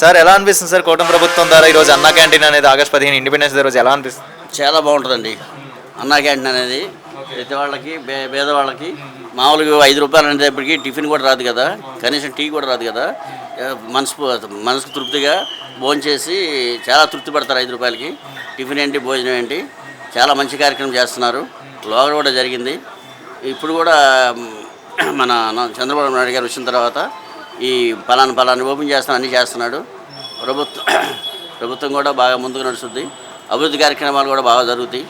Sir ఎలా అనిపిస్తుంది sir కూటమి ప్రభుత్వం ద్వారా ఈరోజు అన్నా క్యాంటీన్ అనేది ఆగస్ట్ పదిహేను ఇండిపెండెన్స్ డే రోజు ఎలా అనిపిస్తుంది? చాలా బాగుంటుందండి. అన్నా క్యాంటీన్ అనేది ప్రతి వాళ్ళకి బే పేదవాళ్ళకి మామూలుగా ఐదు రూపాయలు అనేటప్పటికి టిఫిన్ కూడా రాదు కదా. కనీసం టీ కూడా రాదు కదా. మనసు మనసుకు తృప్తిగా భోంచేసి చాలా తృప్తి పడతారు ఐదు రూపాయలకి. టిఫిన్ ఏంటి భోజనం ఏంటి? చాలా మంచి కార్యక్రమం చేస్తున్నారు. లోగడ కూడా జరిగింది. ఇప్పుడు కూడా మన చంద్రబాబు నాయుడు గారు వచ్చిన తర్వాత ఈ పలానా పలానా ఓపెన్ చేస్తాను అన్నీ చేస్తున్నాడు. ప్రభుత్వం ప్రభుత్వం కూడా బాగా ముందుకు నడుస్తుంది. అభివృద్ధి కార్యక్రమాలు కూడా బాగా జరుగుతాయి.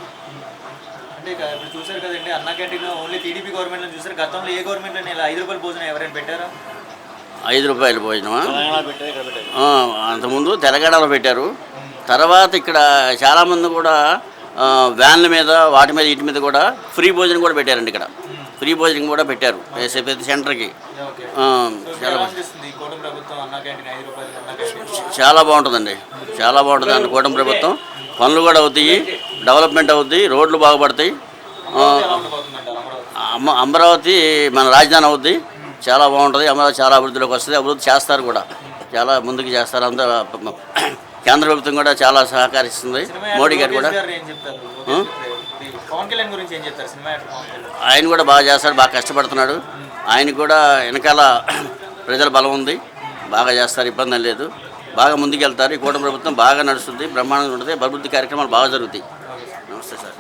అంటే ఇప్పుడు చూసారు కదండి అన్నా క్యాంటీన్ ఓన్లీ టీడీపీ గవర్నమెంట్ చూసారు గతంలో ఏ గవర్నమెంట్ ఇలా ఐదు రూపాయల భోజనం ఎవరైనా పెట్టారా? ఐదు రూపాయల భోజనమా? అంతకుముందు తెలంగాణలో పెట్టారు. తర్వాత ఇక్కడ చాలామంది కూడా వ్యాన్ల మీద వాటి మీద వీటి మీద కూడా ఫ్రీ భోజనం కూడా పెట్టారండి ఇక్కడ. ఫ్రీ భోజనం కూడా పెట్టారు. ప్రతి సెంటర్కి. చాలా బాగుంటుందండి. చాలా బాగుంటుంది అండి కూటమి ప్రభుత్వం. పనులు కూడా అవుతాయి డెవలప్మెంట్ అవుతాయి రోడ్లు బాగుపడతాయి అమరావతి అమ్మ అమరావతి మన రాజధాని అవుద్ది. చాలా బాగుంటుంది. అమరావతి చాలా అభివృద్ధిలోకి వస్తుంది. అభివృద్ధి చేస్తారు కూడా. చాలా ముందుకు చేస్తారు. అంతా కేంద్ర ప్రభుత్వం కూడా చాలా సహకరిస్తుంది. మోడీ గారు కూడా. పవన్ కళ్యాణ్ గురించి ఏం చెప్తారు? సినిమా ఆయన కూడా బాగా చేస్తాడు బాగా కష్టపడుతున్నాడు. ఆయన కూడా వెనకాల ప్రజల బలం ఉంది. బాగా చేస్తారు ఇబ్బంది లేదు. బాగా ముందుకెళ్తారు. ఈ కూటమి ప్రభుత్వం బాగా నడుస్తుంది బ్రహ్మాండంగా ఉంటుంది. అభివృద్ధి కార్యక్రమాలు బాగా జరుగుతాయి. నమస్తే సార్.